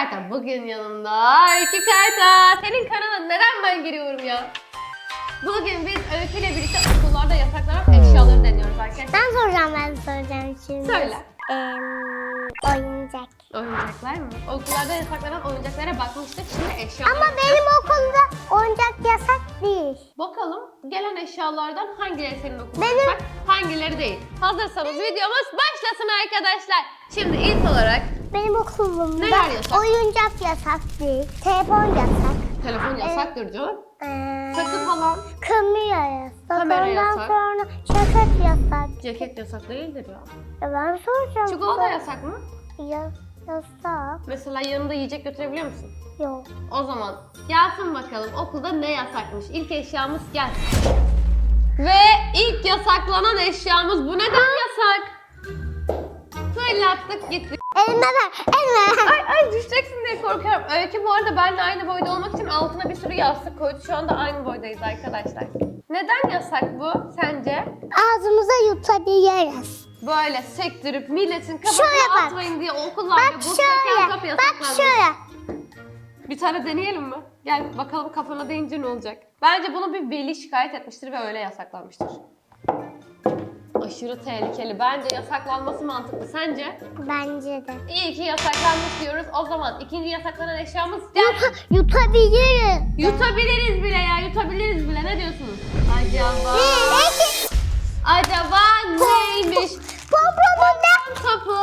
Karta. Bugün yanımda Öykü Karta. Senin kanalına neden ben giriyorum ya? Bugün biz Öykü ile birlikte okullarda yasaklanan eşyaları deniyoruz arkadaşlar. Ben soracağım ben soracağım şimdi. Söyle. Ee, oyuncak. Oyuncaklar mı? Okullarda yasaklanan oyuncaklara bakmıştık. Şimdi eşyalar. Ama benim okulda oyuncak yasak değil. Bakalım gelen eşyalardan hangileri senin okulda Benim- yasak, hangileri değil. Hazırsanız videomuz başlasın arkadaşlar. Şimdi ilk olarak Benim okulumda Neler yasak? oyuncak yasak değil. Telefon yasak. telefon yasaktır canım. Ee, Sakın falan. kamera yasak. Kamera Ondan yasak. sonra şakat yasak. Ceket yasak değildir ya. E ben soracağım. Çikolata yasak mı? Ya, yasak. Mesela yanında yiyecek götürebiliyor musun? Yok. O zaman gelsin bakalım okulda ne yasakmış. İlk eşyamız gelsin. Ve ilk yasaklanan eşyamız bu neden yasak? Fırlattık gitti. Elime ver. Elime ver. Ay ay düşeceksin diye korkuyorum. Öykü bu arada benimle aynı boyda olmak için altına bir sürü yastık koydu. Şu anda aynı boydayız arkadaşlar. Neden yasak bu sence? Ağzımıza yutabiliriz. Böyle sektirip milletin kafasına Şöyle bak. atmayın diye okullarda Bak bu şöyle. Bak şöyle. Bir tane deneyelim mi? Gel bakalım kafana değince ne olacak? Bence bunu bir veli şikayet etmiştir ve öyle yasaklanmıştır. Aşırı tehlikeli. Bence yasaklanması mantıklı. Sence? Bence de. İyi ki yasaklanmış diyoruz. O zaman ikinci yasaklanan eşyamız gelsin. Yutabiliriz. Yutabiliriz bile ya. Yutabiliriz bile. Ne diyorsunuz? Acaba... Acaba neymiş? Pomponun ne, Topu.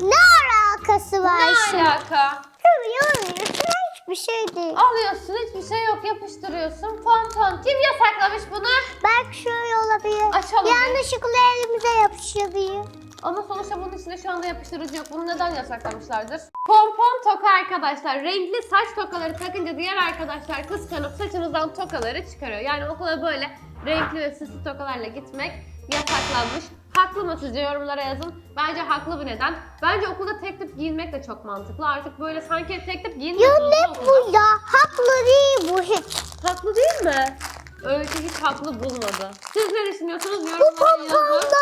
ne alakası var Ne şimdi? alaka? Görüyorsun hiçbir şey değil. Alıyorsun hiçbir şey yok yapıştırıyorsun. Pompon. Kim yasaklamış bunu? Belki şöyle olabilir. Açalım. Yanlışlıkla elimize yapışabilir. Ama sonuçta bunun içinde şu anda yapıştırıcı yok. Bunu neden yasaklamışlardır? Pompon toka arkadaşlar. Renkli saç tokaları takınca diğer arkadaşlar kıskanıp saçınızdan tokaları çıkarıyor. Yani okula böyle renkli ve süslü tokalarla gitmek yasaklanmış. Haklı mı sizce yorumlara yazın. Bence haklı bir neden. Bence okulda tek tip giyinmek de çok mantıklı. Artık böyle sanki tek tip Ya giyinmiyorsunuz ne okulda. bu ya? Haklı değil bu hiç. Haklı değil mi? Öykü hiç haklı bulmadı. Siz ne düşünüyorsunuz? Bu Yorumlara yazın. pomponda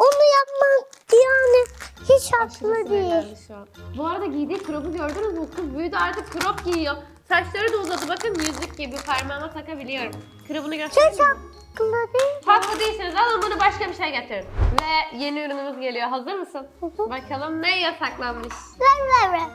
onu yapmak yani hiç Aşırı haklı değil. sinirlendi şu an. Bu arada giydiği kropu gördünüz mü? Kız büyüdü artık krop giyiyor. Saçları da uzadı. Bakın yüzük gibi parmağıma takabiliyorum. Hiç göstereyim mi? haklı değil. Haklı değilsiniz. Alın bunu başka bir şey getirin. Ve yeni ürünümüz geliyor. Hazır mısın? Bakalım ne yasaklanmış? Ver ver ver.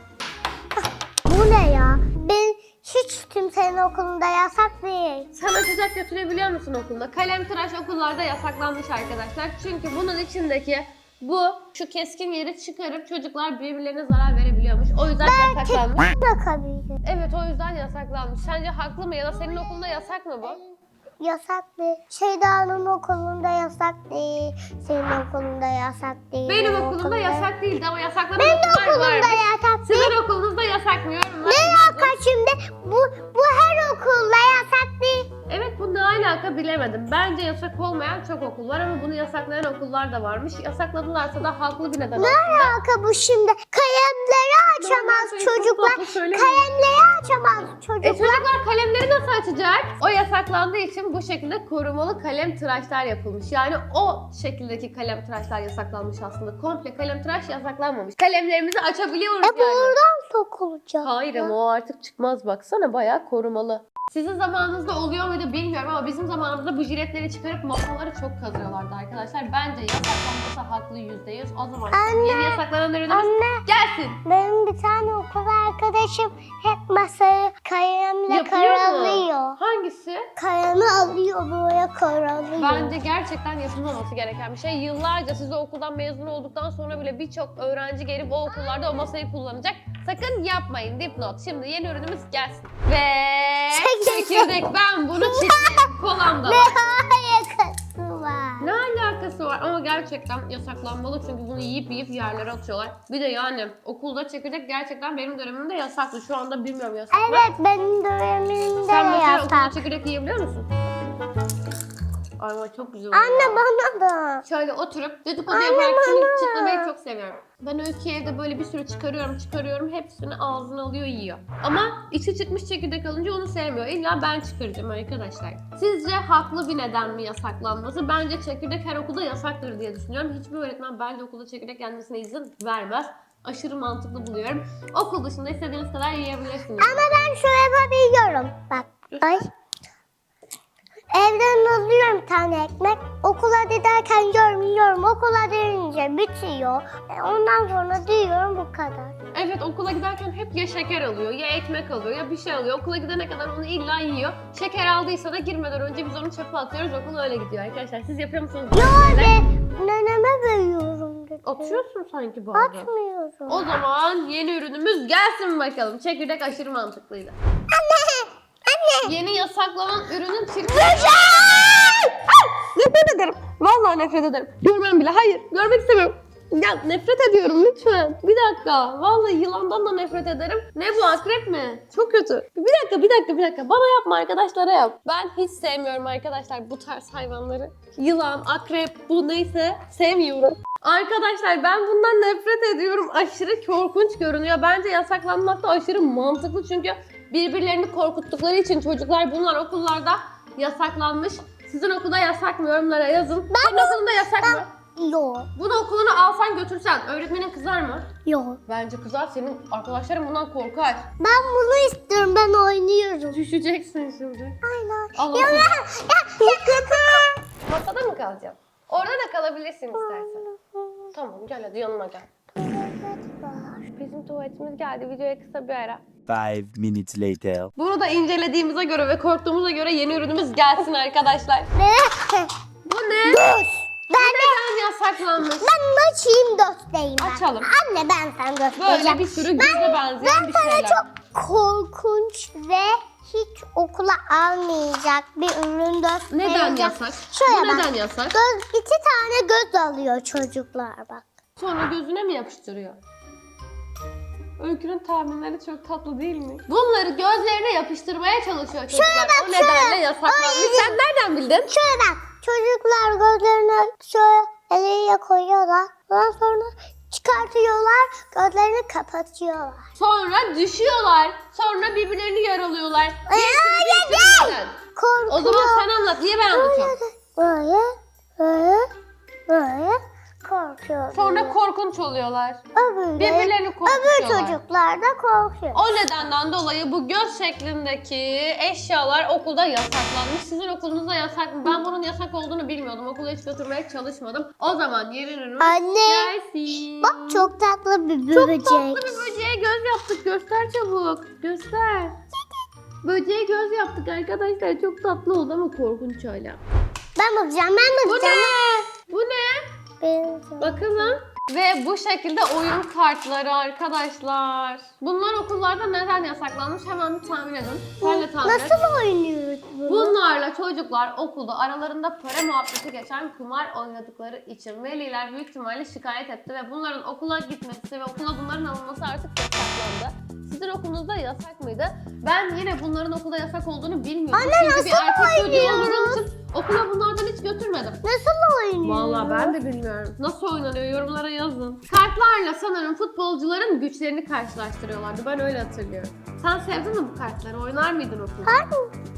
Bu ne ya? Ben hiç kimsenin okulunda yasak değil. Sen açacak götürebiliyor musun okulda? Kalem tıraş okullarda yasaklanmış arkadaşlar. Çünkü bunun içindeki bu şu keskin yeri çıkarıp çocuklar birbirlerine zarar verebiliyormuş. O yüzden yasaklanmış. Bakabilir. Evet o yüzden yasaklanmış. Sence haklı mı ya da senin okulunda yasak mı bu? Yasak değil. Şeyda'nın okulunda yasak değil. Senin okulunda yasak değil. Benim okulumda yasak değildi ama yasaklanan Benim okullar okulumda varmış. yasak değil. Sizin okulunuzda yasak mı? Yorumlar Ne yazın. alaka şimdi? Bu, bu her okulda yasak değil. Evet bu ne alaka bilemedim. Bence yasak olmayan çok okul var ama bunu yasaklayan okullar da varmış. Yasakladılarsa da haklı bir neden Ne aslında. alaka bu şimdi? Kalemleri açamaz çocuklar. Kalemleri açamaz E çocuklar. çocuklar kalemleri nasıl açacak? O yasaklandığı için bu şekilde korumalı kalem tıraşlar yapılmış. Yani o şekildeki kalem tıraşlar yasaklanmış aslında. Komple kalem tıraş yasaklanmamış. Kalemlerimizi açabiliyoruz E yani. oradan sokulacak. Hayır ama o artık çıkmaz baksana bayağı korumalı. Sizin zamanınızda oluyor muydu bilmiyorum ama bizim zamanımızda bu jiletleri çıkarıp masaları çok kazıyorlardı arkadaşlar. Bence yasaklanması haklı yüzde yüz. O zaman Anne. yeni yasaklanan ürünümüz Anne gelsin. benim bir tane okul arkadaşım hep masayı kalemle Yapıyor mu? karalıyor. Hangisi? Kalemi alıyor böyle karalıyor. Bence gerçekten yapılmaması gereken bir şey. Yıllarca siz o okuldan mezun olduktan sonra bile birçok öğrenci gelip o okullarda o masayı kullanacak. Sakın yapmayın dipnot. Şimdi yeni ürünümüz gelsin. Ve Çekirdek. çekirdek ben bunu çizerim. Kolamda Ne var. alakası var? Ne alakası var ama gerçekten yasaklanmalı çünkü bunu yiyip yiyip yerlere atıyorlar. Bir de yani okulda çekirdek gerçekten benim dönemimde yasaktı. Şu anda bilmiyorum yasak mı? Evet benim dönemimde Sen mesela okulda yasak. çekirdek yiyebiliyor musun? Ay çok güzel oluyor. Anne bana da. Şöyle oturup dedikodu Anne yaparak bana. çıtlamayı çok seviyorum. Ben öykü evde böyle bir sürü çıkarıyorum çıkarıyorum hepsini ağzına alıyor yiyor. Ama içi çıkmış çekirdek alınca onu sevmiyor. İlla ben çıkaracağım arkadaşlar. Sizce haklı bir neden mi yasaklanması? Bence çekirdek her okulda yasaktır diye düşünüyorum. Hiçbir öğretmen bence okulda çekirdek yenmesine izin vermez. aşırı mantıklı buluyorum. Okul dışında istediğiniz kadar yiyebilirsiniz. Ama ben şöyle yapabiliyorum. Bak. Ay. Evden alıyorum bir tane ekmek. Okula giderken yiyorum. Okula gelince bitiyor. E, ondan sonra diyorum bu kadar. Evet okula giderken hep ya şeker alıyor ya ekmek alıyor ya bir şey alıyor. Okula gidene kadar onu illa yiyor. Şeker aldıysa da girmeden önce biz onu çöpe atıyoruz. Okul öyle gidiyor arkadaşlar. Siz yapıyor musunuz? Yo be, neneme veriyorum dedi. Atıyorsun sanki bazen. Atmıyorum. O zaman yeni ürünümüz gelsin bakalım. Çekirdek aşırı mantıklıydı. Yasaklanan ürünün çirkin... nefret ederim. Vallahi nefret ederim. Görmem bile. Hayır. Görmek istemiyorum. Ya nefret ediyorum lütfen. Bir dakika. Vallahi yılandan da nefret ederim. Ne bu akrep mi? Çok kötü. Bir dakika bir dakika bir dakika. Bana yapma arkadaşlara yap. Ben hiç sevmiyorum arkadaşlar bu tarz hayvanları. Yılan, akrep bu neyse sevmiyorum. Arkadaşlar ben bundan nefret ediyorum. Aşırı korkunç görünüyor. Bence yasaklanmak da aşırı mantıklı çünkü birbirlerini korkuttukları için çocuklar bunlar okullarda yasaklanmış. Sizin okulda yasak mı? Yorumlara yazın. Senin okulunda yasak mı? Yo. Bunu okuluna alsan götürsen öğretmenin kızar mı? Yo. Bence kızar. Senin arkadaşların bundan korkar. Ben bunu istiyorum. Ben oynuyorum. Düşeceksin şimdi. Aynen. Allah Ya, ya, ya. Masada mı kalacağım? Orada da kalabilirsin istersen. Tamam gel hadi yanıma gel. Bizim tuvaletimiz geldi. Videoya kısa bir ara. Five minutes later. Bunu da incelediğimize göre ve korktuğumuza göre yeni ürünümüz gelsin arkadaşlar. Ne? Bu ne? Dur. Ben de Neden yasaklanmış? ben açayım göstereyim ben. Açalım. Anne ben sana göstereceğim. Böyle bir sürü göze benzeyen Ben bir sana şeyler. çok korkunç ve hiç okula almayacak bir ürün göstereceğim. Neden yasak? Şöyle Bu bak. neden yasak? Göz, iki tane göz alıyor çocuklar bak. Sonra gözüne mi yapıştırıyor? Öykünün tahminleri çok tatlı değil mi? Bunları gözlerine yapıştırmaya çalışıyor çocuklar. bak, o nedenle şöyle. yasaklanmış. Sen nereden bildin? Şöyle bak. Çocuklar gözlerini şöyle eliyle koyuyorlar. Ondan sonra çıkartıyorlar. Gözlerini kapatıyorlar. Sonra düşüyorlar. Sonra birbirlerini yaralıyorlar. Ay. neden. Korkuyor. O zaman sen anlat. Niye ben anlatıyorum? Böyle, böyle, böyle korkuyor. Sonra korkunç oluyorlar. Öbürleri, Birbirlerini öbür korkutuyorlar. çocuklar da korkuyor. O nedenden dolayı bu göz şeklindeki eşyalar okulda yasaklanmış. Sizin okulunuzda yasak mı? Ben bunun yasak olduğunu bilmiyordum. Okula hiç götürmeye çalışmadım. O zaman yeni ürünümüz Anne, gelsin. Bak çok tatlı bir Çok böcek. tatlı bir böceğe göz yaptık. Göster çabuk. Göster. Böceğe göz yaptık arkadaşlar. Çok tatlı oldu ama korkunç hala. Ben bakacağım, ben Bu bakacağım. ne? Bu ne? Ben- Bakalım. Ve bu şekilde oyun kartları arkadaşlar. Bunlar okullarda neden yasaklanmış hemen bir tahmin edin. Sen de tahmin et. Nasıl oynuyoruz bunu? Bunlarla çocuklar okulda aralarında para muhabbeti geçen kumar oynadıkları için veliler büyük ihtimalle şikayet etti ve bunların okula gitmesi ve okula bunların alınması artık yasaklandı. Sizin okulunuzda yasak mıydı? Ben yine bunların okulda yasak olduğunu bilmiyordum. Anne, Çünkü bir nasıl erkek çocuğu oynuyoruz? Okula bunlardan hiç götürmedim. Nasıl oynuyoruz? Vallahi ben de bilmiyorum. Nasıl oynanıyor yorumlara yazın. Kartlarla sanırım futbolcuların güçlerini karşılaştırıyorlardı. Ben öyle hatırlıyorum. Sen sevdin mi bu kartları? Oynar mıydın okulda? Hadi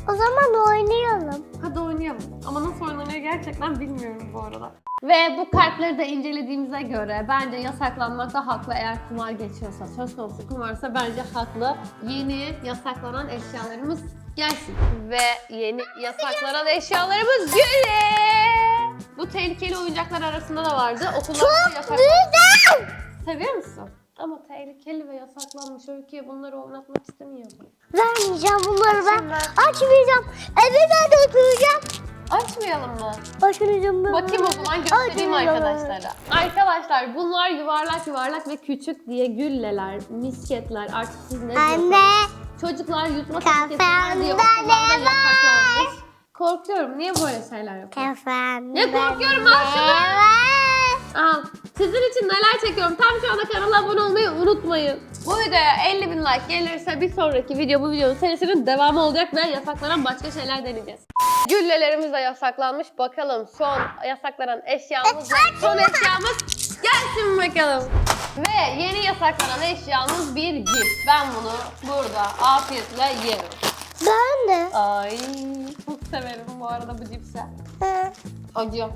o zaman oynayalım. Hadi oynayalım. Ama nasıl oynanıyor gerçekten bilmiyorum bu arada. Ve bu kartları da incelediğimize göre bence yasaklanmakta haklı eğer kumar geçiyorsa. Söz konusu kumarsa bence haklı. Yeni yasaklanan eşyalarımız gelsin. Ve yeni yasaklanan eşyalarımız geliyor. Bu tehlikeli oyuncaklar arasında da vardı. Okullarda yasak. Güzel. Seviyor musun? Ama tehlikeli ve yasaklanmış öyküye bunları oynatmak istemiyorum. Vermeyeceğim bunları ben. Açmayacağım. Evime götüreceğim. Açmayalım mı? Açmayacağım ben. Bakayım o zaman göstereyim Açmayacağım. arkadaşlara. Arkadaşlar bunlar yuvarlak yuvarlak ve küçük diye gülleler, misketler artık siz ne diyorsanız. Anne. Çocuklar yutma tehlikesi var diye okullarda yasaklanmış. Korkuyorum. Niye böyle şeyler yapıyorsun? Kafamda Ne korkuyorum ben şunu? Al. Sizin için neler çekiyorum. Tam şu anda kanala abone olmayı unutmayın. Bu videoya 50 bin like gelirse bir sonraki video bu videonun serisinin devamı olacak ve yasaklanan başka şeyler deneyeceğiz. Güllelerimiz de yasaklanmış. Bakalım son yasaklanan eşyamız ve son eşyamız gelsin bakalım. Ve yeni yasaklanan eşyamız bir cips. Ben bunu burada afiyetle yerim. Ben de. Ay çok severim bu arada bu cipsi. Acıyor.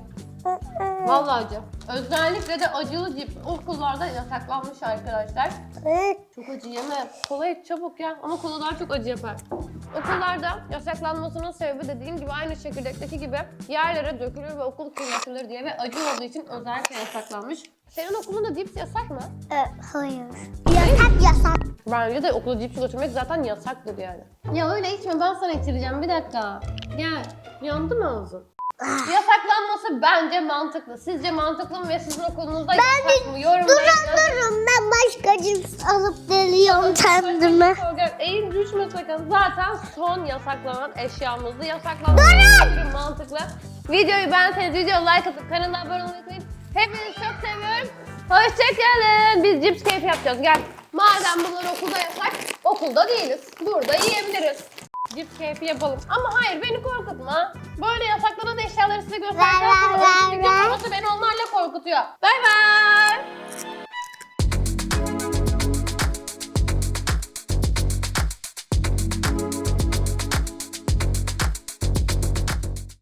Vallahi acı. Özellikle de acılı cips okullarda yasaklanmış arkadaşlar. Çok acı yeme. Kola iç çabuk ya. Ama kolalar çok acı yapar. Okullarda yasaklanmasının sebebi dediğim gibi aynı çekirdekteki gibi yerlere dökülür ve okul kirletilir diye ve acı olduğu için özellikle yasaklanmış. Senin okulunda cips yasak mı? Ee, hayır. Yasak yasak. Bence de okula cips götürmek zaten yasaktır yani. Ya öyle içme ben sana içireceğim bir dakika. Gel. Yandı mı ağzın? Yasaklanması bence mantıklı. Sizce mantıklı mı ve sizin okulunuzda yasak mı? Yazın. Durun ben başka cips alıp geliyorum kendime. Eğil düşme sakın. Zaten son yasaklanan eşyamızdı. Yasaklanması mantıklı. Videoyu beğenseniz video like atıp kanala abone olmayı unutmayın. Hepinizi çok seviyorum. Hoşçakalın. Biz cips keyfi yapacağız. Gel. Madem bunlar okulda yasak, okulda değiliz. Burada yiyebiliriz. Cips keyfi yapalım. Ama hayır beni korkutma. Böyle yasaklanan eşyaları size göstereceğim. Ver, ver, ver, ver. Çünkü beni onlarla korkutuyor. Bay bay.